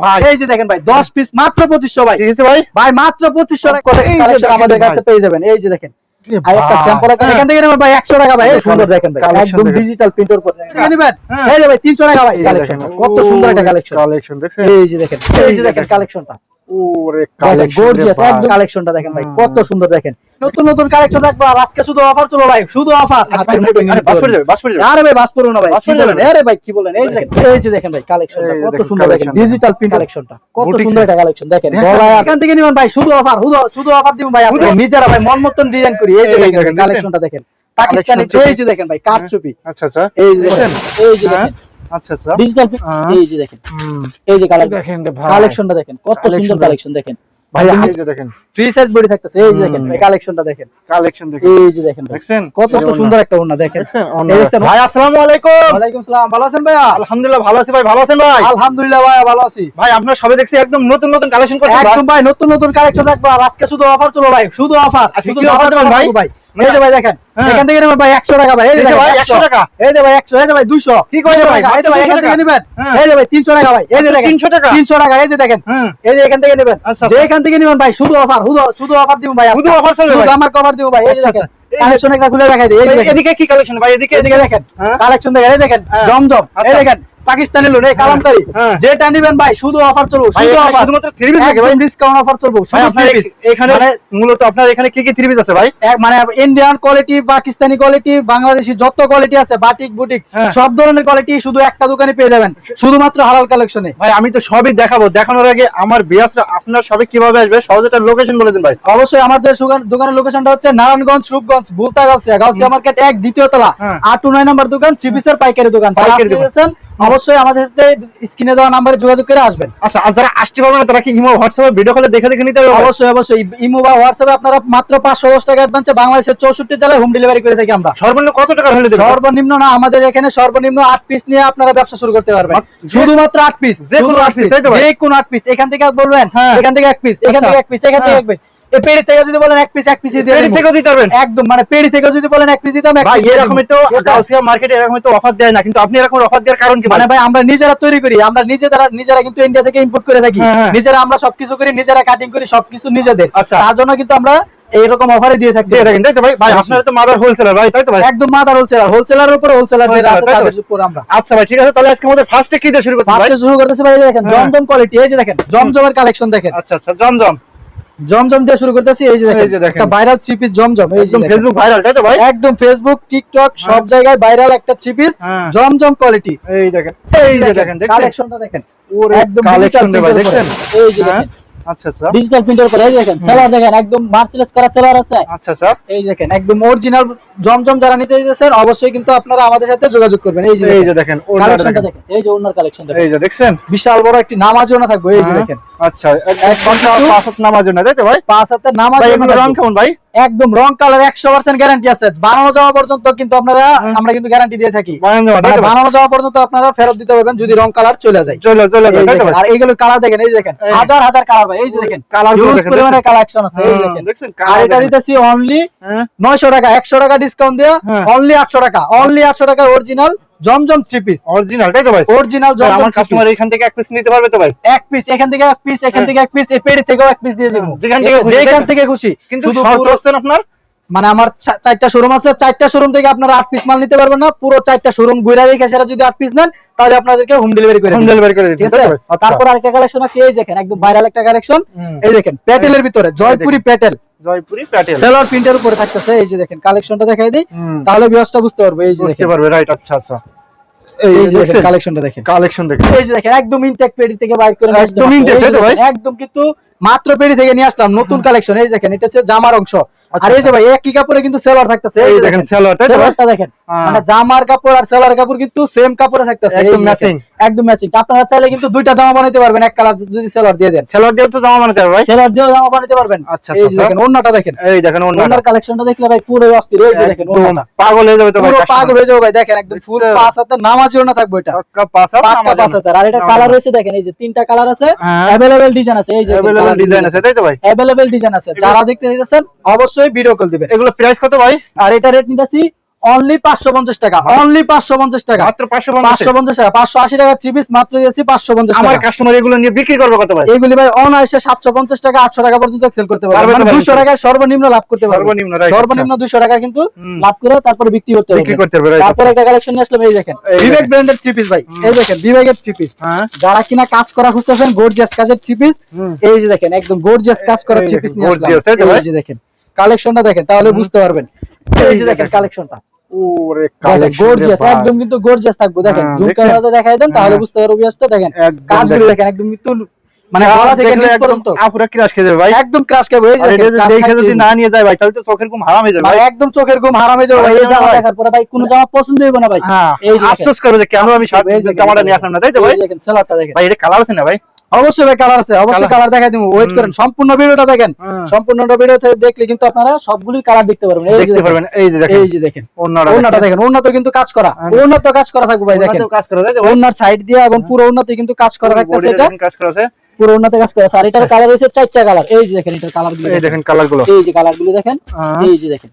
ভাই। এই যে দেখেন ভাই দশ পিস মাত্র পঁচিশশো ভাই। ঠিক আছে ভাই। ভাই মাত্র পঁচিশশো টাকা করে এই যে আমাদের কাছে পেয়ে যাবেন। এই যে দেখেন। আর একটা স্যাম্পল এখান। থেকে নেবেন ভাই একশো টাকা ভাই। সুন্দর দেখেন ভাই। একদম ডিজিটাল প্রিন্টের করে নেবেন। এই যে ভাই তিনশো টাকা ভাই কালেকশন কত সুন্দর একটা কালেকশন কালেকশন দেখছেন? এই যে দেখেন। এই যে দেখেন। কালেকশনটা ওরে গর্জিয়াস একদম কালেকশনটা দেখেন ভাই কত সুন্দর দেখেন। নতুন নতুন কালেকশন দেখব আর আজকে শুধু অফার চলো ভাই শুধু অফার হাতের মুঠোয় বাস পড়ে যাবে বাস পড়ে যাবে। আরে ভাই বাস পড়ুন না ভাই বাস পড়ে যাবে। আরে ভাই কি বলেন? এই দেখেন। এই যে দেখেন ভাই কালেকশন কত সুন্দর দেখেন ডিজিটাল প্রিন্ট কালেকশনটা কত সুন্দর set। কালেকশন দেখেন। দেখেন। গলায় এখান থেকে নিবেন ভাই শুধু অফার শুধু শুধু অফার দিব ভাই আজকে নিজেরা ভাই মন মতন ডিজাইন করি। এই যে দেখেন দেখেন, কালেকশনটা দেখেন। পাকিস্তানি এই যে দেখেন ভাই কারচুপি। আচ্ছা আচ্ছা। এই যে দেখেন এই যে হ্যাঁ? দেখেন। আচ্ছা আচ্ছা। ডিজিটাল হ্যাঁ। এই যে দেখেন। এই যে কালেকশন দেখেন কালেকশনটা দেখেন কত সুন্দর কালেকশন দেখেন। ভাই ভাই এই যে দেখেন। ফ্রি সাইজ বডি থাকতেছে এই যে দেখেন ভাই কালেকশনটা দেখেন। কালেকশন দেখেন। এই যে দেখেন ভাই। কত এই যে ওড়না। সুন্দর একটা ওড়না দেখেন। দেখছেন? ভাই আসসালামু আলাইকুম। ওয়ালাইকুম সালাম। ভালো আছেন ভাইয়া? আলহামদুলিল্লাহ ভালো আছি ভাই। ভালো আছেন ভাই? আলহামদুলিল্লাহ ভাইয়া ভালো আছি। ভাই আপনার সবে দেখছি একদম নতুন নতুন কালেকশন করছেন একদম ভাই। নতুন নতুন কালেকশন দেখব। আজকে শুধু অফার চলো ভাই শুধু অফার শুধু অফার ভাই? ভাই। এই যে ভাই দেখেন হ্যাঁ। এখান থেকে নেবেন ভাই 100 টাকা ভাই এই যে দেখেন, ভাই, 100 100 টাকা। এই যে ভাই 100 এই যে ভাই 200 কি কইলে ভাই? এই যে ভাই এখান থেকে নেবেন হ্যাঁ। এই যে ভাই 300 টাকা ভাই এই যে দেখেন 300 টাকা? 300 টাকা এই যে দেখেন হ্যাঁ। এই যে এখান থেকে নেবেন আচ্ছা, যে আচ্ছা। এখান থেকে নেবেন ভাই শুধু অফার শুধু অফার দিব ভাই শুধু চলবে? আমার কভার দিব ভাই এই যে আচ্ছা, দেখেন আচ্ছা। কালেকশন একটা খুলে দেখাই দিই এই যে দেখেন এদিকে কি কালেকশন ভাই এদিকে এদিকে দেখেন হ্যাঁ। কালেকশন দেখেন এই দেখেন হ্যাঁ। জমজম এই আচ্ছা। দেখেন পাকিস্তানি লোন এই কালামকারী হ্যাঁ। যেটা নিবেন ভাই শুধু অফার চলবো শুধু অফার শুধুমাত্র piece থাকে ভাই? ডিসকাউন্ট অফার চলবো শুধু piece। এ- এখানে মানে- মূলত আপনার এখানে কি কি থ্রি পিস আছে ভাই মানে Indian quality Pakistani quality Bangladeshi যত কোয়ালিটি আছে বাটিক বুটিক হ্যাঁ। সব ধরনের কোয়ালিটি শুধু একটা দোকানে পেয়ে যাবেন শুধুমাত্র হালাল কালেকশনে ভাই আমি তো সবই দেখাবো দেখানোর আগে আমার বিয়াসরা আপনার সবে কীভাবে আসবে সহজে একটা লোকেশন বলে দিন ভাই অবশ্যই আমাদের দোকানের লোকেশনটা হচ্ছে নারায়ণগঞ্জ রূপগঞ্জ বুলতা গাউসিয়া গাউসিয়া মার্কেট এক দ্বিতীয় তলা হ্যাঁ। আট টু নয় নম্বর দোকান থ্রি পিসের পাইকারি দোকান পাইকারি দোকান। অবশ্যই আমাদের সাথে স্ক্রিনে দেওয়া নাম্বারে যোগাযোগ করে আসবেন। আচ্ছা আর যারা আসতে পারবে না তারা কি ইমো হোয়াটসঅ্যাপে ভিডিও কলে দেখে দেখে নিতে অবশ্যই অবশ্যই। ইমো বা হোয়াটসঅ্যাপে আপনারা মাত্র পাঁচশো দশ টাকা অ্যাডভান্সে বাংলাদেশের চৌষট্টি জেলায় হোম ডেলিভারি করে থাকি আমরা। সর্বনিম্ন কত টাকা হলে সর্বনিম্ন না আমাদের এখানে সর্বনিম্ন আট পিস নিয়ে আপনারা ব্যবসা শুরু করতে পারবেন। মাত্র- শুধুমাত্র আট পিস যে কোনো আট ভাই? যে কোনো আট পিস এখান থেকে বলবেন হ্যাঁ। এখান থেকে এক পিস এখান আচ্ছা। থেকে এক পিস এখান থেকে হ্যাঁ। এক পিস এই পেড়ি থেকে যদি বলেন এক পিস এক পিস দিয়ে পেড়ি দেবো। দিতে পারবেন। একদম মানে পেড়ি থেকে যদি বলেন এক পিস দিতাম এক ভাই piece দিয়ে দেবো। এরকমই তো গাউসিয়া মার্কেটে এরকমই তো অফার দেয় না কিন্তু আপনি এরকম অফার দেওয়ার কারণ কি মানে মানে ভাই আমরা নিজেরা তৈরি করি আমরা নিজেরা নিজেরা কিন্তু ইন্ডিয়া থেকে ইম্পোর্ট করে থাকি। হ্যাঁ, হ্যাঁ। নিজেরা আমরা সবকিছু করি নিজেরা কাটিং করি সবকিছু নিজেদের। আচ্ছা। তার জন্য কিন্তু আমরা এইরকম অফারে দিয়ে থাকি দিয়ে থাকেন তাই তো ভাই? ভাই আপনারা তো মাদার হোলসেলার ভাই তাই তো ভাই? একদম মাদার হোলসেলার হোলসেলারের উপরে হোলসেলার আছে তাদের উপর আমরা। আচ্ছা ভাই ঠিক আছে তাহলে আজকে আমাদের ফার্স্টে কি দিয়ে শুরু করতে ফার্স্টে শুরু করতেছি ভাই দেখেন হ্যাঁ। জমজম কোয়ালিটি এই যে দেখেন জমজমের কালেকশন দেখেন। আচ্ছা আচ্ছা জমজম। জমজম দিয়ে শুরু করতেছি এই যে দেখেন ভাইরাল থ্রি পিস জমজম এই একদম ফেসবুক ভাইরাল তাই তো ভাই? একদম ফেসবুক টিকটক সব জায়গায় ভাইরাল একটা থ্রি পিস হ্যাঁ। জমজম কোয়ালিটি এই দেখেন এই যে দেখেন কালেকশনটা দেখেন। ওরে একদম কালেকশন দেখেন ভাই। এই যে হ্যাঁ। দেখেন আচ্ছা আচ্ছা। ডিজিটাল প্রিন্টার করে দেখেন সেলার দেখেন একদম মার্সেলেস করা সেলার আছে। আচ্ছা এই দেখেন একদম অরিজিনাল জমজম যারা নিতে অবশ্যই কিন্তু আপনারা আমাদের সাথে যোগাযোগ করবেন। এই যে এই দেখেন যে দেখেন কালেকশনটা দেখেন। দেখেন এই যে ওনার কালেকশন দেখেন। এই যে দেখছেন? বিশাল বড় একটি নামাজ না থাকবে এই যে হ্যাঁ। দেখেন। আচ্ছা এক- ঘণ্টা পাঁচ হাত নামাজ জন্য তাই তো ভাই? পাঁচ হাতের নামাজ রং কেমন ভাই? একদম রং কালার একশো পার্সেন্ট গ্যারান্টি আছে। বানানো যাওয়া পর্যন্ত কিন্তু আপনারা আমরা কিন্তু গ্যারান্টি দিয়ে থাকি। বানানো যাওয়া পর্যন্ত আপনারা ফেরত দিতে পারবেন যদি রং কালার চলে যায়। চলে চলে আর এইগুলোর কালার দেখেন এই দেখেন হাজার হাজার কালার ভাই এই যে দেখেন কালার পরিমাণে কালেকশন আছে এই হ্যাঁ, দেখেন। আর এটা দিতেছি অনলি হ্যাঁ। নয়শো টাকা একশো টাকা ডিসকাউন্ট দেওয়া হ্যাঁ। অনলি আটশো টাকা অনলি আটশো টাকা অরিজিনাল জমজম থ্রি পিস অরিজিনাল তাই তো ভাই? অরিজিনাল জমজম আমার কাস্টমার এখান থেকে এক পিস নিতে পারবে তো ভাই? এক পিস এখান থেকে এক পিস এখান হ্যাঁ। থেকে এক পিস এই পেড়ি থেকেও এক পিস দিয়ে দিব। যেখান থেকে যেখান থেকে খুশি। কিন্তু শর্ত হচ্ছেন আপনার? মানে আমার চারটা শোরুম আছে চারটা শোরুম থেকে আপনারা আট পিস মাল নিতে পারবেন না। পুরো চারটা শোরুম ঘুরে দেখে সেটা যদি আট পিস নেন তাহলে আপনাদেরকে হোম ডেলিভারি করে হোম ডেলিভারি করে ঠিক আছে তাই তো ভাই? আচ্ছা। তারপর আরেকটা কালেকশন আছে এই দেখেন একদম ভাইরাল একটা কালেকশন এই দেখেন প্যাটেলের ভিতরে জয়পুরি প্যাটেল জয়পুরি প্যাটেল। সেলর প্রিন্টের উপরে থাকতেছে এই যে দেখেন কালেকশনটা দেখাই দিই তাহলে বুঝতে পারব এই যে বুঝতে পারবে রাইট আচ্ছা আচ্ছা। এই যে দেখেন দেখছেন? কালেকশনটা দেখেন। কালেকশন দেখেন এই যে দেখেন একদম ইনটেক পেডি থেকে বাইর করে ভাই? একদম কিন্তু মাত্র পেডি থেকে নিয়ে আসলাম নতুন কালেকশন এই দেখেন এটা হচ্ছে জামার অংশ আর এই যে ভাই একই কাপড়ে কিন্তু সেলর থাকতেছে এই দেখেন সেলর তাই তো ভাই সেলরটা দেখেন হ্যাঁ। মানে জামার কাপড় আর সেলার কাপড় কিন্তু সেম কাপড়ে থাকতেছে একদম matching। একদম ম্যাচিং আপনারা চাইলে কিন্তু দুইটা জামা বানাইতে পারবেন এক কালার যদি সেলর দিয়ে দেন সেলর দিয়ে তো জামা বানাতে হবে ভাই সেলর দিয়েও জামা বানাইতে পারবেন আচ্ছা, এই আচ্ছা। দেখেন ওন্নাটা দেখেন এই দেখেন ওন্নার কালেকশনটা দেখলে ভাই পুরো অস্থির এই যে দেখেন ওন্নাটা পাগল হয়ে যাবে তো ভাই পুরো পাগল হয়ে যাবে ভাই দেখেন একদম ফুল? পাঁচ হাতে নামাজিও না থাকবে এটা পাঁচ হাত। আর এটা কালার। রয়েছে দেখেন এই যে তিনটা কালার আছে হ্যাঁ। অ্যাভেলেবেল ডিজাইন আছে এই যে Design আছে তাই তো ভাই? অ্যাভেলেবেল ডিজাইন আছে। যারা দেখতে চাইতেছেন অবশ্যই ভিডিও কল দিবেন। এগুলো প্রাইস কত ভাই? আর এটা রেট নিতেছি অনলি পাঁচশো পঞ্চাশ টাকা অনলি পাঁচশো পঞ্চাশ টাকা। মাত্র পাঁচশো পাঁচশো পঞ্চাশ টাকা পাঁচশো আশি টাকা থ্রি পিস মাত্র দিয়েছি পাঁচশো পঞ্চাশ আমার কাস্টমার এগুলো নিয়ে বিক্রি করব কত ভাই? এইগুলি ভাই অনায়াসে সাতশো পঞ্চাশ টাকা আটশো টাকা পর্যন্ত সেল করতে পারবে। মানে দুশো সর্বনিম্ন লাভ করতে পারবে। সর্বনিম্ন সর্বনিম্ন দুশো টাকা কিন্তু লাভ করে তারপরে বিক্রি করতে বিক্রি করতে পারবে তারপরে একটা কালেকশন নিয়ে আসলাম এই দেখেন। বিবেক ব্র্যান্ডের থ্রি পিস ভাই। এই দেখেন বিবেকের থ্রি পিস যারা কিনা কাজ করা খুঁজতেছেন গর্জিয়াস কাজের থ্রি পিস এই যে দেখেন একদম গর্জিয়াস কাজ করা থ্রি পিস নিয়ে আসলাম? এই যে দেখেন কালেকশনটা দেখেন তাহলে বুঝতে পারবেন। এই যে দেখেন কালেকশনটা ওরে দেখেন collection রে গর্জিয়াস একদম কিন্তু গর্জিয়াস থাকবে দেখেন হ্যাঁ, জুম ক্যামেরাতে দেখাই দেন তাহলে হ্যাঁ। বুঝতে পারবে বিয়াসটা দেখেন। কাজগুলো দেখেন। দেখেন একদম কিন্তু মানে গলা থেকে নিচ পর্যন্ত। আপুরা ক্রাশ খেয়ে যাবে ভাই। একদম ক্রাশ খাবে এই যে আর এটা দেখেন, যদি crush দেখে যদি না নিয়ে যায় ভাই তাহলে তো চোখের ঘুম হারাম হয়ে যাবে ভাই ভাই। একদম চোখের ঘুম হারামে যাবে ভাই এই জামা দেখার পরে ভাই কোনো জামা পছন্দ হইবে না ভাই। হ্যাঁ এই আফসোস করে যে কেন আমি শার্ট জামাটা নিয়ে আসলাম না তাই তো ভাই? দেখেন সেলারটা দেখেন। ভাই এটা কালার আছে না ভাই? অবশ্যই ভাই কালার আছে অবশ্যই কালার দেখাই দিব ওয়েট করেন সম্পূর্ণ ভিডিওটা দেখেন সম্পূর্ণ ভিডিওতে দেখলে কিন্তু আপনারা সবগুলির কালার দেখতে পারবেন এই যে দেখতে দেখেন, পারবেন এই যে দেখেন। এই যে দেখেন। ওনারটা ওন্নাটা দেখেন ওন্না তো কিন্তু কাজ করা হ্যাঁ। ওন্না তো কাজ করা থাকবে ভাই দেখেন। ওন্নার সাইড দিয়ে এবং পুরো ওন্নাতে কিন্তু কাজ করা থাকতেছে এটা। কাজ করা আছে। পুরো কাজ করা আর এটার কালার হচ্ছে চারটা কালার এই যে দেখেন এটার কালারগুলো এই দেখেন কালারগুলো। এই যে কালারগুলো দেখেন হ্যাঁ। এই যে দেখেন।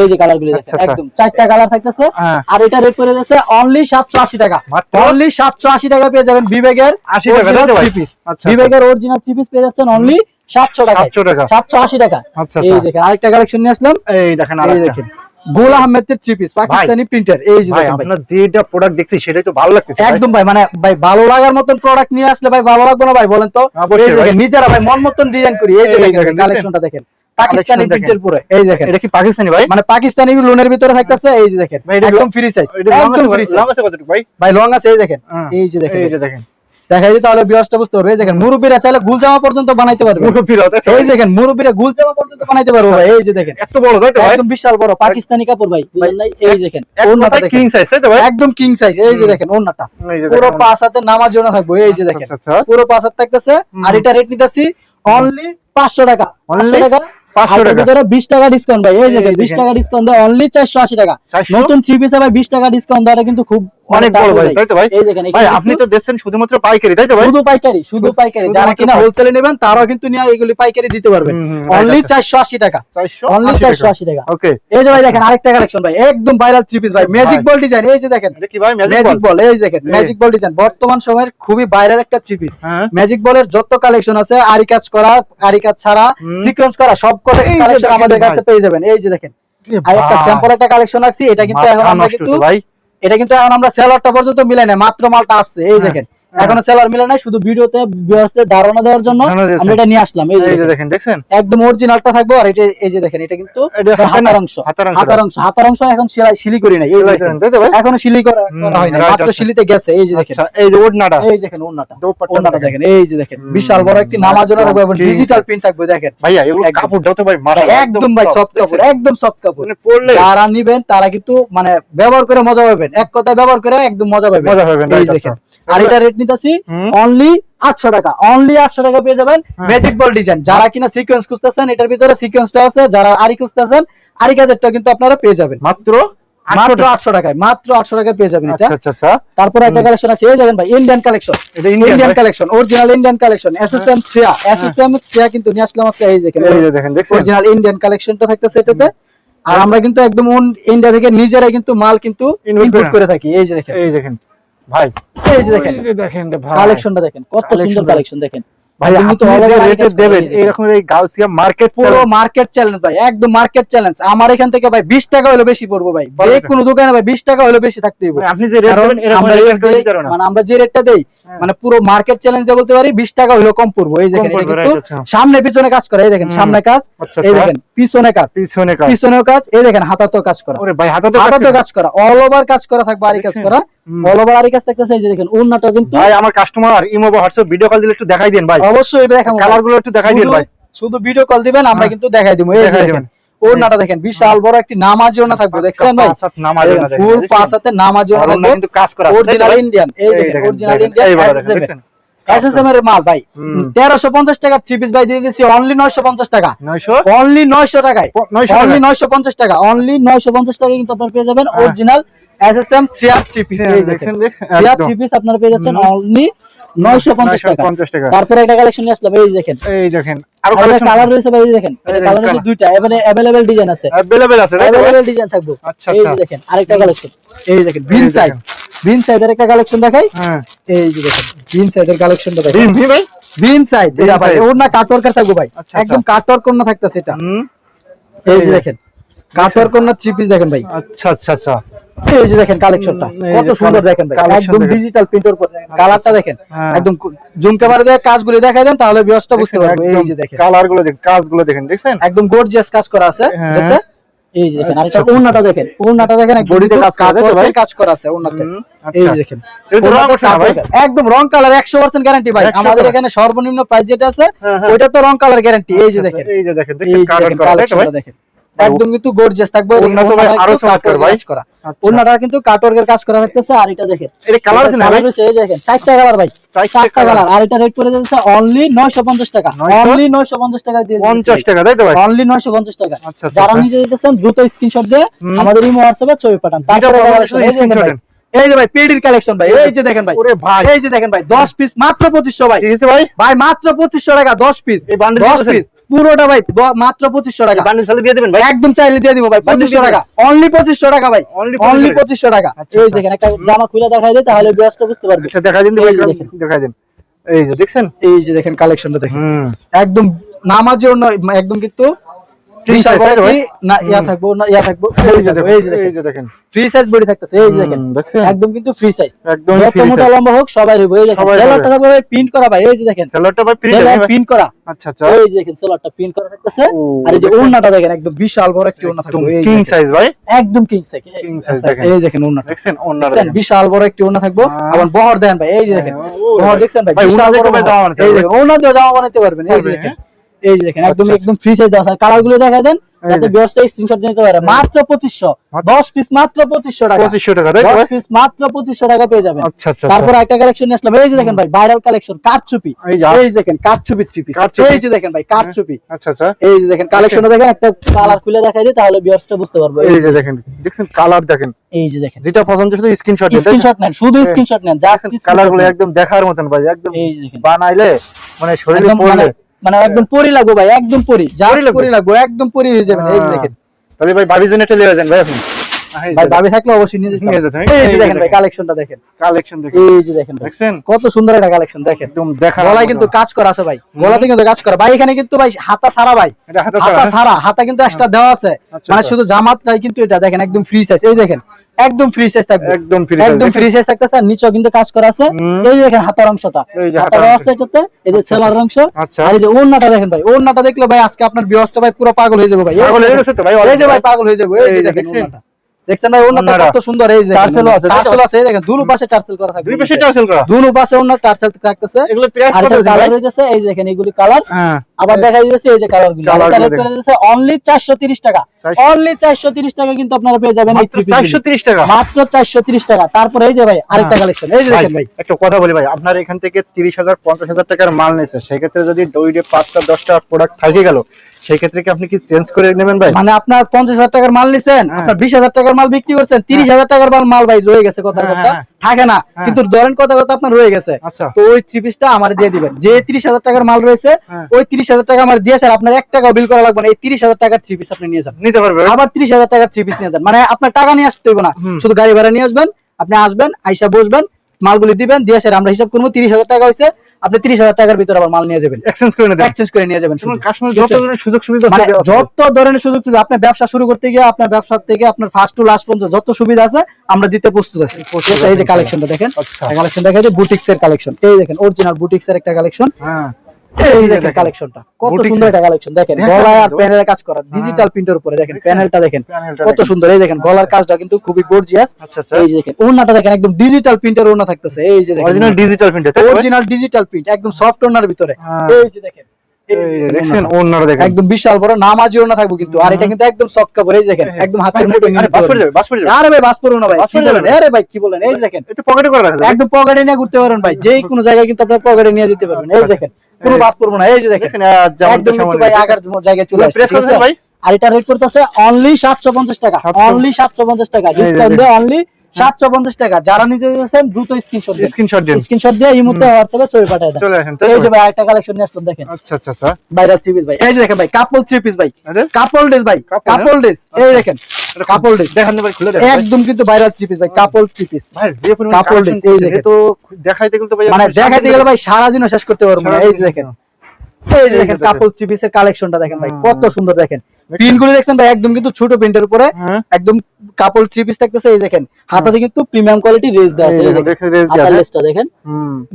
এই যে কালারগুলো দেখেন আচ্ছা, আচ্ছা। একদম। চারটা কালার থাকতেছে হ্যাঁ। আর এটা রেট করে যাচ্ছে অনলি সাতশো আশি টাকা। অনলি সাতশো আশি টাকা পেয়ে যাবেন বিবেকের 80 টাকা? থ্রি পিস আচ্ছা, বিবেকের অরিজিনাল থ্রি পিস পেয়ে যাচ্ছেন অনলি সাতশো টাকা 700 টাকা। সাতশো আশি টাকা। আচ্ছা এই আচ্ছা দেখেন আরেকটা কালেকশন নিয়ে আসলাম। এই দেখেন আরেকটা। দেখেন। গোল আহমেদের থ্রি পিস পাকিস্তানি প্রিন্টার এই যে ভাই আপনার যেটা প্রোডাক্ট দেখছি সেটাই তো ভালো লাগতেছে একদম ভাই মানে ভাই ভালো লাগার মতন প্রোডাক্ট নিয়ে আসলে ভাই ভালো লাগবে না ভাই বলেন তো? এই দেখেন নিজেরা ভাই মন মতন ডিজাইন করি এই যে দেখেন কালেকশনটা দেখেন। পাকিস্তানি প্রিন্টের পুরো এই দেখেন। এটা কি পাকিস্তানি ভাই? মানে পাকিস্তানি লোনের ভিতরে থাকতেছে এই যে দেখেন। একদম ফ্রি সাইজ একদম ফ্রি সাইজ লং আছে কতটুকু ভাই? ভাই লং আছে এই দেখেন। হ্যাঁ। এই যে দেখেন এই যে দেখেন। দেখাই দিই তাহলে বিয়াসটা বুঝতে পারবে। দেখেন মুরব্বীরা চাইলে গুল জামা পর্যন্ত বানাইতে পারবে। মুরব্বিরা, এই দেখেন মুরব্বীরা গুল জামা পর্যন্ত বানাইতে পারবে ভাই। এই যে দেখেন এত বড় তাই তো ভাই? একদম বিশাল বড় পাকিস্তানি কাপড় ভাই এই দেখেন এক ওন্নাটা দেখেন। কিং সাইজ তাই তো ভাই? একদম কিং সাইজ এই যে দেখেন ওন্নাটা পুরো দেখেন। পাঁচ হাতে নামার জন্য থাকব এই যে দেখেন। আচ্ছা, আচ্ছা। পুরো পাঁচ হাত থাকতেছে আর এটা রেট নিতেছি অনলি পাঁচশো টাকা। Only পাঁচশো টাকা 500 টাকা। বিশ টাকা ডিসকাউন্ট ভাই এই দেখেন বিশ টাকা ডিসকাউন্ট দেয় অনলি চারশো আশি টাকা। নতুন থ্রি পিসে ভাই বিশ টাকা ডিসকাউন্ট দেওয়াটা কিন্তু খুব অনেক বড় ভাই তাই তো ভাই? ভাই আপনি তো দেখছেন শুধুমাত্র পাইকারি তাই তো ভাই? শুধু পাইকারি শুধু পাইকারি যারা কিনা হোলসেলে নেবেন তারাও কিন্তু নিয়ে এগুলি পাইকারি দিতে পারবেন অনলি আচ্ছা। চারশো আশি টাকা। 480 অনলি টাকা। ওকে এই যে ভাই দেখেন আরেকটা কালেকশন ভাই একদম ভাইরাল থ্রি পিস ভাই ম্যাজিক বল ডিজাইন এই যে দেখেন। কি ভাই ম্যাজিক বল এই যে দেখেন ম্যাজিক বল ডিজাইন বর্তমান সময়ের খুবই ভাইরাল একটা থ্রি পিস ম্যাজিক বলের যত কালেকশন আছে আরি কাজ করা আরি কাজ ছাড়া সিকোয়েন্স করা সব করে কালেকশন আমাদের কাছে পেয়ে যাবেন। এই যে দেখেন আর একটা স্যাম্পল একটা কালেকশন রাখছি এটা কিন্তু এখন আমরা কিন্তু এটা কিন্তু এখন আমরা সেলারটা পর্যন্ত মিলাই নাই মাত্র মালটা আসছে এই হ্যাঁ, দেখেন। এখনও সেলার মিলে নাই শুধু ভিডিওতে ভিউয়ার্সদের ধারণা দেওয়ার জন্য আমরা এটা নিয়ে আসলাম। এই যে দেখেন। দেখেন একদম অরিজিনালটা থাকবে আর এটা এই যে দেখেন এটা কিন্তু হাতার অংশ। হাতার অংশ। হাতার অংশ। এখন সেলাই সিলি করি নাই। এই দেখেন। এখনও সিলি করা হয় না মাত্র আচ্ছা। সিলিতে গেছে। এই যে দেখেন। আচ্ছা এই যে ওড়নাটা। এই দেখেন ওন্নাটা দোপাট্টা ওন্নাটা দেখেন। দেখেন। এই যে দেখেন। বিশাল বড় একটি নামাজনা থাকবে এবং ডিজিটাল প্রিন্ট থাকবে দেখেন। ভাইয়া এগুলো। কাপড়টাও তো ভাই মারা একদম ভাই সফট কাপড় একদম সফট কাপড়। মানে পরলে যারা নিবেন তারা কিন্তু মানে ব্যবহার করে মজা পাবেন। এক কথায় ব্যবহার করে একদম মজা পাবেন। মজা পাবেন, এই দেখেন আচ্ছা। আর এটা রেট নিতেছি অনলি আটশো টাকা। অনলি আটশো টাকা পেয়ে যাবেন। ম্যাজিক বল ডিজাইন যারা কিনা সিকোয়েন্স খুঁজতেছেন এটার ভিতরে সিকোয়েন্সটা আছে যারা আরি খুঁজতেছেন আরি কিন্তু আপনারা পেয়ে যাবেন। মাত্র মাত্র আটশো টাকায় মাত্র আটশো টাকায় পেয়ে যাবেন এটা। তারপরে একটা কালেকশন আছে এই দেখেন ভাই Indian collection Indian collection original Indian collection SSM Shreya SSM Shreya কিন্তু নিয়ে আসলাম আজকে এই দেখেন। এই যে দেখেন দেখছেন? অরিজিনাল ইন্ডিয়ান কালেকশনটা থাকতেছে এটাতে। আর আমরা কিন্তু একদম ইন্ডিয়া থেকে নিজেরাই কিন্তু মাল কিন্তু ইনপুট করে। করে থাকি। এই যে দেখেন। এই দেখেন। ভাই এই যে দেখেন এই যে দেখেন ভাই। কালেকশনটা দেখেন কত সুন্দর কালেকশন দেখেন। ভাই আপনি রেটে দেবেন এই এরকম এই গাউসিয়া মার্কেট পুরো মার্কেট চ্যালেঞ্জ ভাই একদম মার্কেট চ্যালেঞ্জ আমার এখান থেকে ভাই 20 টাকা হলে বেশি পড়ব ভাই। যে কোনো দোকানে ভাই 20 টাকা হলে বেশি থাকতে হবে আপনি যে রেট দেবেন এরকম আমরা রেট দেই, দিতে পারো না। মানে আমরা যে রেটটা দেই হ্যাঁ। মানে পুরো মার্কেট চ্যালেঞ্জ দিয়ে বলতে পারি 20 টাকা হলেও কম পড়ব এই দেখেন। সামনে পিছনে কাজ করে এই দেখেন সামনে কাজ আচ্ছা এই আচ্ছা। দেখেন পিছনে কাজ। পিছনে কাজ। পিছনেও কাজ এই দেখেন হাতাতেও কাজ করা। হাতাতেও কাজ করা। অল ওভার কাজ করা থাকবে আরি কাজ করা। অল ওভার আরি কাজ থাকতেছে এই যে দেখেন ওন্নাটাও কিন্তু ভাই আমার কাস্টমার ইমো বা হোয়াটসঅ্যাপ ভিডিও কল দিলে একটু দেখাই দেন ভাই। অবশ্যই দেখাবো কালারগুলো একটু দেখাই দেন ভাই। শুধু ভিডিও কল দিবেন আমরা হ্যাঁ। কিন্তু দেখাই দিব এই দেখেন। ওন্নাটা দেখেন বিশাল বড় একটি নামাজি ওড়না থাকবে দেখছেন ভাই? ফুল? পাঁচ হাতে নামাজি ওড়না থাকবে কিন্তু কাজ করা অরিজিনাল ইন্ডিয়ান এই দেখেন অরিজিনাল ইন্ডিয়ান দেখেন, এসএসএম এর। মাল ভাই টাকা থ্রি পিস ভাই দিয়ে দিচ্ছি অনলি নয়শো পঞ্চাশ টাকা। নয়শো? অনলি নয়শো টাকায়। অনলি টাকায়? নয়শো পঞ্চাশ টাকা অনলি নয়শো পঞ্চাশ টাকা কিন্তু আপনারা পেয়ে যাবেন হ্যাঁ। Original SSM CR three piece দেখছেন সিআর একদম। থ্রি পিস আপনারা পেয়ে যাচ্ছেন হুম। অনলি নয়শো পঞ্চাশ টাকা। 950 টাকা। তারপরে একটা কালেকশন নিয়ে আসলাম এই দেখেন। এই দেখেন। আরও কালার রয়েছে ভাই এই দেখেন। কালার রয়েছে। দুইটা। অ্যাভেলেবেল ডিজাইন আছে। অ্যাভেলেবেল আছে? অ্যাভেলেবেল ডিজাইন থাকবে। আচ্ছা, এই আচ্ছা। দেখেন আরেকটা কালেকশন এই দেখেন। বিন সাইডের একটা কালেকশন দেখাই। হ্যাঁ। এই যে দেখেন কালেকশনটা দেখেন ভীম ভীম ভাই? Bean এটা ভাই ওর না কাটওয়ার্কার থাকবে ভাই। আচ্ছা, আচ্ছা। একদম কাটওয়ার্ক না থাকতেছে এটা। এই যে। দেখেন কাটওয়ার্ক না থ্রি পিস দেখেন ভাই। আচ্ছা আচ্ছা আচ্ছা। এই যে দেখেন কালেকশনটা কত সুন্দর দেখেন ভাই একদম ডিজিটাল প্রিন্টের উপর কালারটা দেখেন হ্যাঁ। একদম জুম ক্যামেরা দিয়ে কাজগুলো দেখাই দেন তাহলে বুঝতে পারব এই যে দেখেন কালারগুলো দেখেন কাজগুলো দেখেন দেখছেন একদম গর্জিয়াস কাজ করা আছে হ্যাঁ। এটাতে এই যে দেখেন আর এটা আচ্ছা, ওন্নাটা দেখেন ওন্নাটা দেখেন বডিতে কাজ করা আছে ভাই? কাজ করা আছে ওন্নাতে এই আচ্ছা। যে দেখেন। একদম রং কালার 100% গ্যারান্টি ভাই আমাদের এখানে সর্বনিম্ন প্রাইস যেটা আছে হ্যাঁ। ওইটা তো রং কালার গ্যারান্টি এই যে আচ্ছা, দেখেন এই যে দেখেন দেখেন? কালেকশনটা দেখেন একদম কিন্তু গর্জিয়াস থাকবে। ভাই আরও চমৎকার ভাই। করা। আচ্ছা। কিন্তু কাটওয়ার্কের কাজ করা থাকতেছে আর এটা দেখেন। এটা কালার আছে না ভাই? এই দেখেন চারটা কালার ভাই। চারটা কালার আর এটা রেট করে দিতেছে অনলি 950 টাকা। অনলি 950 টাকা দিয়ে 50 টাকা তাই তো ভাই? অনলি 950 টাকা। আচ্ছা, আচ্ছা, যারা। নিজে দিতেছেন দ্রুত স্ক্রিনশট দিয়ে আমাদের ইমো হোয়াটসঅ্যাপে ছবি পাঠান। তারপরে এই যে ভাই, পেডির কালেকশন ভাই এই যে দেখেন ভাই। ওরে ভাই। এই যে দেখেন ভাই 10 পিস মাত্র 2500 ভাই। ঠিক আছে ভাই? ভাই মাত্র 2500 টাকা 10 পিস এই bundle 10 পিস পুরোটা ভাই মাত্র পঁচিশশো টাকা। বান্ডেল দিয়ে দেবেন ভাই? একদম চাইলে দিয়ে দিব ভাই পঁচিশশো টাকা। অনলি পঁচিশশো টাকা ভাই অনলি 2500 2500 টাকা। আচ্ছা, এই আচ্ছা। দেখেন একটা জামা খুলে দেখাই দেয় তাহলে ব্যস্ত বুঝতে পারবে। এটা দেখা দিন এই। দেখা দিন। এই যে দেখছেন? এই যে দেখেন কালেকশনটা দেখেন। একদম নামাজের জন্য একদম কিন্তু বিশাল বড়? একটি না ইয়া থাকব না ইয়া থাকব এই যে দেখেন এই যে দেখেন ফ্রি সাইজ বডি থাকতেছে এই যে দেখেন একদম কিন্তু ফ্রি সাইজ একদম যত মোটা লম্বা হোক সবাই হইব এই দেখেন সবাই থাকবে ভাই প্রিন্ট করা ভাই এই যে দেখেন সেলারটা ভাই ফ্রি সেলার প্রিন্ট করা আচ্ছা আচ্ছা এই যে দেখেন সেলারটা প্রিন্ট করা থাকতেছে আর এই যে ওড়নাটা দেখেন একদম বিশাল বড় একটি ওড়না থাকবে এই কিং সাইজ ভাই একদম কিং সাইজ King size দেখেন। এই দেখেন ওড়নাটা দেখছেন অন্যরা দেখছেন বিশাল বড় একটি ওড়না থাকব হ্যাঁ। আবার বহর দেন ভাই এই যে দেখেন হ্যাঁ, বহর। দেখছেন ভাই বিশাল বড় ভাই। জামা বানাতে এই পারবে। দেখেন ওড়না দিয়ে জামা বানাতে পারবেন এই যে দেখেন হ্যাঁ। এই যে দেখেন একদম আচ্ছা, একদম ফ্রি সাইজ আছে। কালারগুলো দেখা দেন যাতে। স্ক্রিনশট নিতে পারে। মাত্র 2500 10 পিস মাত্র 2500 টাকা। পঁচিশশো টাকা তাই 10 পিস মাত্র 2500 টাকা পেয়ে যাবেন। আচ্ছা আচ্ছা তারপর একটা কালেকশন আসলাম। এই যে দেখেন ভাই ভাইরাল কালেকশন কাঠচুপি। এই যে দেখেন কাঠচুপি থ্রি পিস এই যে দেখেন ভাই কাঠচুপি। আচ্ছা আচ্ছা। এই যে দেখেন কালেকশনটা দেখেন একটা কালার খুলে দেখাই দিই তাহলে ভিউয়ার্সটা বুঝতে পারব। এই যে দেখেন দেখছেন কালার দেখেন। এই যে দেখেন। যেটা পছন্দ শুধু স্ক্রিনশট দিন স্ক্রিনশট নেন শুধু স্ক্রিনশট নেন জাস্ট কালারগুলো একদম দেখার মতন ভাই একদম এই যে দেখেন। বানাইলে মানে শরীরে পড়লে। মানে একদম পরি লাগবো ভাই একদম পরি। লাগবে? পরি লাগবো একদম পরি হয়ে যাবেন এই দেখেন। তবে ভাই বাড়ির জন্য একটা লিয়ে যান ভাই আপনি। ভাই দাবি থাকলে অবশ্যই নিয়ে যেতে হবে। এই যে যে দেখেন ভাই কালেকশনটা দেখেন। কালেকশন দেখেন। এই যে দেখেন ভাই দেখছেন? কত সুন্দর একটা কালেকশন দেখেন। একদম দেখার গলায় কিন্তু কাজ করা আছে ভাই গলাতে কিন্তু কাজ করা। ভাই এখানে কিন্তু ভাই হাতা সারা ভাই এটা হাতা ছাড়া, সারা হাতা কিন্তু এক্সট্রা দেওয়া আছে। আচ্ছা, মানে আচ্ছা। শুধু জামাতটাই কিন্তু এটা দেখেন একদম ফ্রি সাইজ এই দেখেন একদম ফ্রি সাইজ থাকবে। একদম ফ্রি একদম ফ্রি সাইজ থাকতেছে আর নিচেও কিন্তু কাজ করা আছে। এই দেখেন হাতার অংশটা। হাতার। আছে এটাতে এই যে সেলার অংশ। আচ্ছা। আর এই যে ওড়নাটা দেখেন ভাই ওড়নাটা দেখলে ভাই আজকে আপনার বিয়সটা ভাই পুরো পাগল হয়ে যাবে ভাই। পাগল হয়ে যাব গেছে তো ভাই এই যে ভাই পাগল হয়ে যাবে এই যে দেখেন। ওড়নাটা। দেখছেন ভাই। কত সুন্দর এই যে আছে, টার্সেল আছে দেখেন দুনো পাশে টার্সেল করা থাকবে। দুই পাশে টার্সেল করা। দুনো পাশে টার্সেল থাকতেছে। এগুলো প্রাইস কত কালার ভাই যাচ্ছে এই যে দেখেন এগুলি কালার হ্যাঁ। আবার দেখা যাচ্ছে এই যে কালারগুলো। কালার করে দিয়েছে অনলি 430 টাকা। অনলি 430 টাকা কিন্তু আপনারা পেয়ে যাবেন এই মাত্র থ্রি পিস 430 টাকা। মাত্র 430 টাকা। তারপরে এই যে ভাই আরেকটা হ্যাঁ। কালেকশন এই যে দেখেন ভাই। একটা কথা বলি ভাই আপনার এখান থেকে তিরিশ হাজার পঞ্চাশ হাজার টাকার মাল নিয়েছে। সেক্ষেত্রে যদি দুইটে পাঁচটা দশটা প্রোডাক্ট থাকে গেল সেই ক্ষেত্রে কি আপনি কি চেঞ্জ করে নেবেন ভাই? মানে আপনার পঞ্চাশ হাজার টাকার মাল নিছেন হ্যাঁ। আপনার বিশ হাজার টাকার মাল বিক্রি করছেন তিরিশ হাজার টাকার মাল মাল ভাই রয়ে গেছে কথার হ্যাঁ, কথা। হ্যাঁ। থাকে না হ্যাঁ। কিন্তু ধরেন কথা কথা আপনার রয়ে গেছে। আচ্ছা। তো ওই থ্রি পিসটা আমার দিয়ে দিবেন। যে তিরিশ হাজার টাকার মাল রয়েছে হ্যাঁ। ওই তিরিশ হাজার টাকা আমার দিয়েছেন আপনার এক টাকাও বিল করা লাগবে না। এই তিরিশ হাজার টাকার থ্রি পিস আপনি নিয়ে যান। নিতে পারবে? আবার তিরিশ হাজার টাকার থ্রি পিস নিয়ে যান। মানে আপনার টাকা নিয়ে আসতে হইব না। শুধু গাড়ি ভাড়া নিয়ে আসবেন আপনি আসবেন আইসা বসবেন মালগুলি দিবেন দিয়ে স্যার আমরা হিসাব করব। তিরিশ হাজার টাকা হয়েছে আপনি তিরিশ হাজার টাকার ভিতরে আবার মাল নিয়ে যাবেন। এক্সচেঞ্জ করে নেবেন। এক্সচেঞ্জ করে নিয়ে যাবেন যত ধরনের সুযোগ সুবিধা মানে যত ধরনের সুযোগ সুবিধা আপনার ব্যবসা শুরু করতে গিয়ে আপনার ব্যবসা থেকে আপনার ফার্স্ট টু লাস্ট পর্যন্ত যত সুবিধা আছে আমরা দিতে প্রস্তুত আছি। এই যে কালেকশনটা দেখেন। কালেকশন দেখা যায় বুটিক্স এর কালেকশন এই দেখেন অরিজিনাল বুটিক্স এর একটা কালেকশন হ্যাঁ। এই দেখেন দেখেন। কালেকশনটা কত সুন্দর এর। কালেকশন দেখেন দেখেন গলায় আর প্যানেলের কাজ করা হ্যাঁ। ডিজিটাল প্রিন্টের উপরে। দেখেন প্যানেলটা দেখেন কত সুন্দর। এই দেখেন গলার কাজটা কিন্তু খুবই গর্জিয়াস আচ্ছা আচ্ছা। এই যে দেখেন ওড়নাটা দেখেন একদম ডিজিটাল প্রিন্টের ওড়না থাকতেছে। এই যে দেখেন original digital? Original digital print একদম সফট ওড়নার ভিতরে। হ্যাঁ। এই যে দেখেন দেখছেন ওনারা দেখেন। একদম বিশাল বড় নামাজি ওনা থাকব কিন্তু। আর এটা কিন্তু একদম সফট কাপড় এই দেখেন একদম হাতের মুঠো আরে বাস পড়ে যাবে বাস পড়ে যাবে। আরে ভাই বাস পড়ব না ভাই কি বলেন? আরে ভাই কি বলেন? এই দেখেন। একটু পকেটে করে রাখা একদম পকেটে নিয়ে ঘুরতে পারেন ভাই যে কোনো জায়গায় কিন্তু আপনার পকেটে নিয়ে যেতে পারবেন। এই দেখেন কোনো বাস পড়ব না এই যে দেখেন। একদম কিন্তু ভাই আগার জায়গায় চলে আসছে? ভাই? আর এটা রেট করতেছে অনলি সাতশো পঞ্চাশ টাকা। অনলি সাতশো পঞ্চাশ টাকা। ডিসকাউন্ট অনলি সাতশো পঞ্চাশ টাকা। যারা নিতে যাচ্ছেন দ্রুত স্ক্রিনশট স্ক্রিনশট দিন। স্ক্রিনশট দিয়ে এই মুহূর্তে হোয়াটসঅ্যাপে ছবি পাঠিয়ে দেন। চলে আসেন এই যে ভাই একটা কালেকশন নিয়ে আসলাম দেখেন। আচ্ছা আচ্ছা আচ্ছা। ভাইরাল থ্রি পিস ভাই। এই যে দেখেন ভাই কাপল থ্রি পিস ভাই। কাপল ড্রেস ভাই। কাপল ড্রেস এই দেখেন কাপল ড্রেস দেখান ভাই খুলে দেখেন একদম কিন্তু ভাইরাল থ্রি পিস ভাই। কাপল থ্রি পিস ভাই কালেকশন dress, এই দেখেন। তো দেখাইতে গেলে ভাই মানে দেখাইতে গেলে ভাই সারাদিনও শেষ করতে পারব না। এই যে দেখেন। এই যে দেখেন কাপল থ্রি পিসের কালেকশনটা দেখেন ভাই কত সুন্দর দেখেন। দেখছেন? প্রিন্টগুলো দেখছেন ভাই একদম কিন্তু ছোট প্রিন্টের উপরে হ্যাঁ। একদম কাপল থ্রি পিস থাকতেছে এই দেখেন। হাতাতে কিন্তু প্রিমিয়াম কোয়ালিটি রেস দেওয়া আছে হাতার লেসটা দেখেন।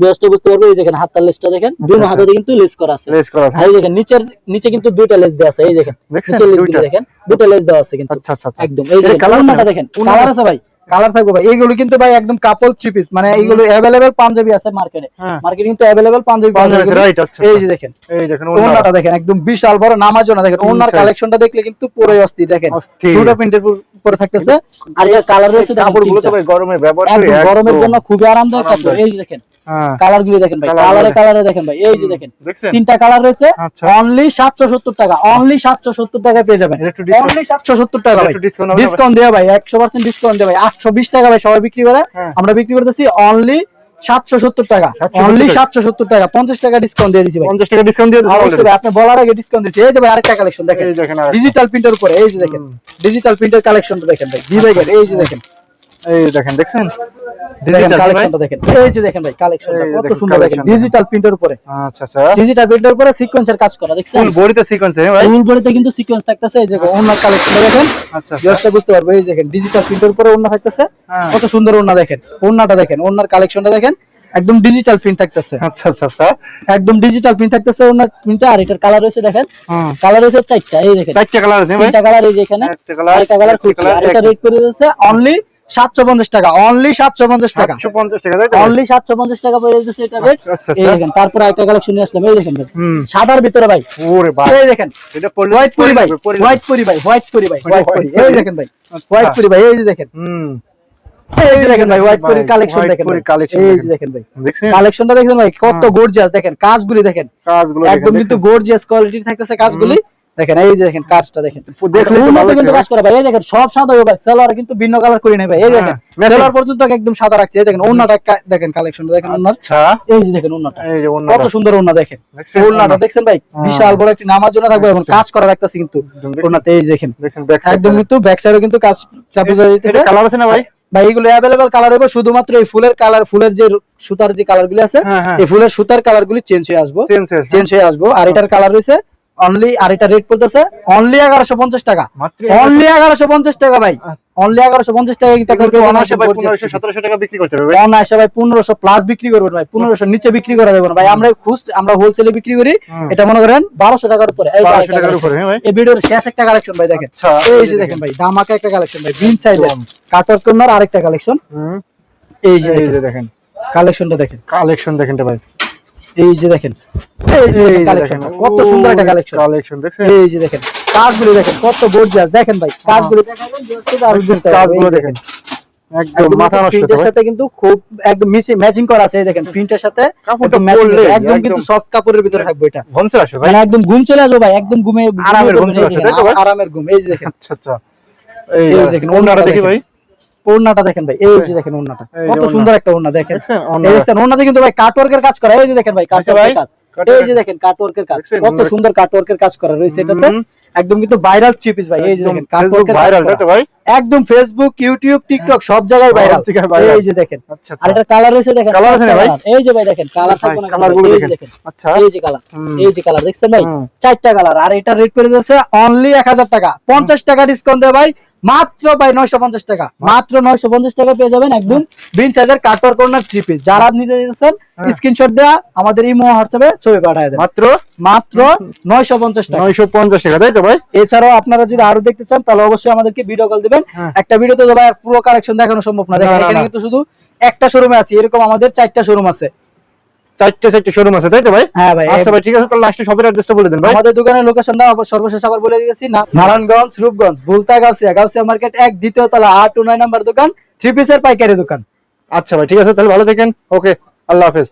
বেস্ট বুঝতে পারব এই দেখেন হাতার লেসটা দেখেন। দুটো আচ্ছা। হাতাতে কিন্তু লেস করা আছে। রেস করা আছে। এই দেখেন নিচের নিচে কিন্তু দুইটা লেস দেওয়া আছে এই দেখেন। নিচের লেস দুইটা। দেখেন দুটো লেস দেওয়া আছে কিন্তু। আচ্ছা আচ্ছা আচ্ছা। একদম এই যে কালারটা দেখেন কালার আছে ভাই। কালার থাকবে ভাই। এইগুলো কিন্তু ভাই একদম কাপল থ্রি পিস মানে এইগুলো अवेलेबल পাঞ্জাবি আছে মার্কেটে হ্যাঁ। মার্কেটে কিন্তু अवेलेबल পাঞ্জাবি রাইট আচ্ছা এই আচ্ছা। যে দেখেন এই দেখেন ওন্নাটা দেখেন একদম বিশাল বড় নামাজ না দেখেন ওন্নার। কালেকশনটা দেখলে কিন্তু পুরোই অস্থির দেখেন। ছোট দুটো প্রিন্টের উপরে থাকতেছে। আর এর কালার রয়েছে কাপড়গুলো তো ভাই গরমে ব্যবহার করে গরমের জন্য খুবই আরামদায়ক কাপড়। এই যে দেখেন কালার গুলি দেখেন ভাই কালারে কালারে দেখেন ভাই এই যে দেখেন। তিনটা কালার রয়েছে আচ্ছা। অনলি সাতশো সত্তর টাকা অনলি সাতশো সত্তর পেয়ে যাবেন। অনলি সাতশো সত্তর টাকা ভাই? ডিসকাউন্ট দেওয়া ভাই একশো পার্সেন্ট ডিসকাউন্ট দেওয়া ভাই। আটশো বিশ টাকা ভাই সবাই বিক্রি করে। হ্যাঁ। আমরা বিক্রি করতেছি অনলি সাতশো সত্তর টাকা। অনলি। সাতশো সত্তর টাকা। পঞ্চাশ টাকা ডিসকাউন্ট দিয়ে দিচ্ছি ভাই। পঞ্চাশ টাকা ডিসকাউন্ট দিয়ে অবশ্যই আপনি বলার আগে ডিসকাউন্ট দিচ্ছি এই যে ভাই আরেকটা কালেকশন দেখেন। ডিজিটাল প্রিন্টের উপরে এই যে দেখেন। ডিজিটাল প্রিন্টের কালেকশনটা দেখেন ভাই। বিবেকের এই যে দেখেন। এই দেখেন দেখছেন? দেখেন Digital দেখেন। এই যে দেখেন ভাই কালেকশনটা এই কত দেখেন সুন্দর দেখেন। collection ডিজিটাল প্রিন্টের উপরে। আচ্ছা আচ্ছা। ডিজিটাল প্রিন্টের উপরে সিকোয়েন্সের কাজ করা দেখছেন? বডিতে সিকোয়েন্স ভাই? ফুল বডিতে কিন্তু সিকোয়েন্স থাকতেছে এই যে ওনার কালেকশনটা দেখেন। আচ্ছা আচ্ছা। বুঝতে পারব এই দেখেন ডিজিটাল প্রিন্টের উপরে ওন্না থাকতেছে। হ্যাঁ। কত সুন্দর ওন্না দেখেন ওন্নাটা দেখেন ওন্নার কালেকশনটা দেখেন একদম ডিজিটাল প্রিন্ট থাকতেছে। আচ্ছা আচ্ছা আচ্ছা। একদম ডিজিটাল প্রিন্ট থাকতেছে ওন্নার প্রিন্টটা আর এটার কালার রয়েছে দেখেন। কালার রয়েছে চারটা এই দেখেন। চারটে কালার আছে ভাই? কালার এই যে এখানে একটা কালার আর এটা রেট করে দিয়েছে অনলি সাতশো পঞ্চাশ টাকা অনলি সাতশো পঞ্চাশ টাকা। অনলি সাতশো পঞ্চাশ টাকা পড়ে এটা রেট আচ্ছা, আচ্ছা, এই আচ্ছা। দেখেন তারপরে একটা কালেকশন নিয়ে আসলাম এই দেখেন সাদার ভিতরে ভাই। ওরে ভাই এই দেখেন এটা পড়লে হোয়াইট পুরি ভাই হোয়াইট পুরি ভাই হোয়াইট পুরি ভাই হোয়াইট পুরি এই দেখেন ভাই। হোয়াইট পুরি ভাই এই যে দেখেন। হুম। এই দেখেন ভাই হোয়াইট পুরির কালেকশন দেখেন পুরির ভাই। এই যে দেখেন। দেখেন ভাই। দেখছেন? কালেকশনটা দেখেন ভাই কত হ্যাঁ। গর্জিয়াস দেখেন কাজগুলি দেখেন। কাজগুলো একদম কিন্তু গর্জিয়াস কোয়ালিটির থাকতেছে কাজগুলি। দেখেন এই যে দেখেন কাজটা দেখেন। উন্নত কিন্তু কাজ করা ভাই এই দেখেন সব সাদা ভাই সেলার কিন্তু ভিন্ন কালার করে নেই ভাই এই দেখেন। হ্যাঁ, সেলার পর্যন্ত একদম সাদা রাখছে। এই দেখেন ওন্নাটা দেখেন কালেকশনটা দেখেন ওন্নার আচ্ছা। এই যে দেখেন ওন্নাটা এই যে অন্য কত সুন্দর ওন্না দেখেন? ওন্নাটা দেখছেন ভাই? হ্যাঁ। বিশাল বড় একটি নামার জন্য থাকবে এবং কাজ করা দেখতেছি কিন্তু ওন্নাতে এই দেখেন। দেখেন ব্যাক একদম কিন্তু ব্যাক সাইডে কিন্তু কাজ চাপে যেতেছে। কালার আছে না ভাই? ভাই এগুলো অ্যাভেলেবল কালার হবে শুধুমাত্র এই ফুলের কালার ফুলের যে সুতার যে কালার গুলি আছে হ্যাঁ এই ফুলের সুতার কালার গুলি চেঞ্জ হয়ে আসব। চেঞ্জ চেঞ্জ হয়ে আসব। আর এটার কালার রয়েছে অনলি আর এটা রেট পড়তেছে অনলি এগারোশো পঞ্চাশ টাকা। অনলি এগারোশো পঞ্চাশ টাকা ভাই। অনলি এগারোশো পঞ্চাশ টাকা অনায়াসে ভাই পনেরোশো প্লাস বিক্রি করবেন ভাই। পনেরোশো নিচে বিক্রি করা যাবে না ভাই। আমরা আমরা হোলসেলে বিক্রি করি। এটা মনে করেন বারোশো টাকার উপরে। এই হ্যাঁ ভিডিওর শেষ একটা কালেকশন ভাই দেখেন। আচ্ছা এই যে দেখেন ভাই দামাকা একটা কালেকশন ভাই বিন সাইজের কাটার কর্নার আরেকটা কালেকশন এই যে দেখেন। কালেকশনটা দেখেন। কালেকশন দেখেন ভাই। এই যে দেখেন এই যে কালেকশন কত সুন্দর একটা কালেকশন কালেকশন দেখছেন? এই যে দেখেন কাজগুলি দেখেন কত গর্জিয়াস দেখেন ভাই কাজগুলি আর কাজগুলো দেখেন। একদম মাথা নষ্ট সাথে কিন্তু খুব একদম ম্যাচিং করা আছে এই দেখেন প্রিন্টের সাথে একদম। একদম কিন্তু সফট কাপড়ের ভিতরে থাকবে এটা। ঘুম চলে আসবে ভাই। মানে একদম ঘুম চলে আসবে ভাই একদম ঘুমে আরামের ঘুম চলে আসবে, দেখেন? আরামের ঘুম এই যে দেখেন। আচ্ছা আচ্ছা। এই দেখেন দেখেন, ওনারা দেখি দেখেন। ভাই। ওড়নাটা দেখেন ভাই এই যে দেখেন ওড়নাটা। কত সুন্দর একটা ওড়না দেখেন। এই ওনারা দেখছেন ওড়নাতে কিন্তু ভাই কাটওয়ার্কের কাজ করা এই যে দেখেন ভাই আচ্ছা কাটওয়ার্কের কাজ। এই যে দেখেন কাটওয়ার্কের কাজ। কত সুন্দর কাটওয়ার্কের কাজ করা রয়েছে এটাতে। একদম কিন্তু ভাইরাল চিপিস ভাই। এই যে দেখেন কাটওয়ার্কের ভাইরাল ভাই? একদম ফেসবুক ইউটিউব টিকটক সব জায়গায় ভাইরাল। এই যে দেখেন। আচ্ছা আর আচ্ছা এটা কালার রয়েছে দেখেন Colour আছে ভাই? এই যে ভাই দেখেন কালার থাকবে না colour গুলো দেখেন। দেখেন আচ্ছা। এই যে কালার এই যে কালার দেখছেন ভাই? চারটা কালার আর এটা রেট পড়ে যাচ্ছে অনলি এক হাজার টাকা। পঞ্চাশ টাকা ডিসকাউন্ট দেয় ভাই। মাত্র ভাই নয়শো পঞ্চাশ টাকা। মাত্র নয়শো পঞ্চাশ টাকা পেয়ে যাবেন একদম বিন সাইজের কাটওয়ার কর্নার থ্রি পিস যারা নিতে যাচ্ছেন হ্যাঁ। স্ক্রিনশট দেওয়া আমাদের ইমো হোয়াটসঅ্যাপে ছবি পাঠায় দেন। মাত্র? মাত্র নয়শো পঞ্চাশ টাকা। নয়শো পঞ্চাশ টাকা তাই তো ভাই? এছাড়াও আপনারা যদি আরও দেখতে চান তাহলে অবশ্যই আমাদেরকে ভিডিও কল দিবেন। হ্যাঁ। একটা ভিডিও তো ভাই পুরো কালেকশন দেখানো সম্ভব না। দেখেন এখানে কিন্তু শুধু একটা শোরুমে আছে এরকম আমাদের চারটা শোরুম আছে। চারটে চারটে শোরুম আছে তাই তো ভাই? হ্যাঁ ভাই আচ্ছা ভাই ঠিক আছে তাহলে লাস্টে শপের অ্যাড্রেসটা বলে দেন ভাই। আমাদের দোকানের লোকেশনটা সর্বশেষ আবার বলে দিয়েছি নারায়ণগঞ্জ রূপগঞ্জ ভুলতা গাউসিয়া গাউসিয়া মার্কেট এক দ্বিতীয় তলা আট ও নয় নাম্বার দোকান থ্রি পিসের পাইকারি দোকান। আচ্ছা ভাই ঠিক আছে তাহলে ভালো থাকেন। ওকে আল্লাহ হাফেজ।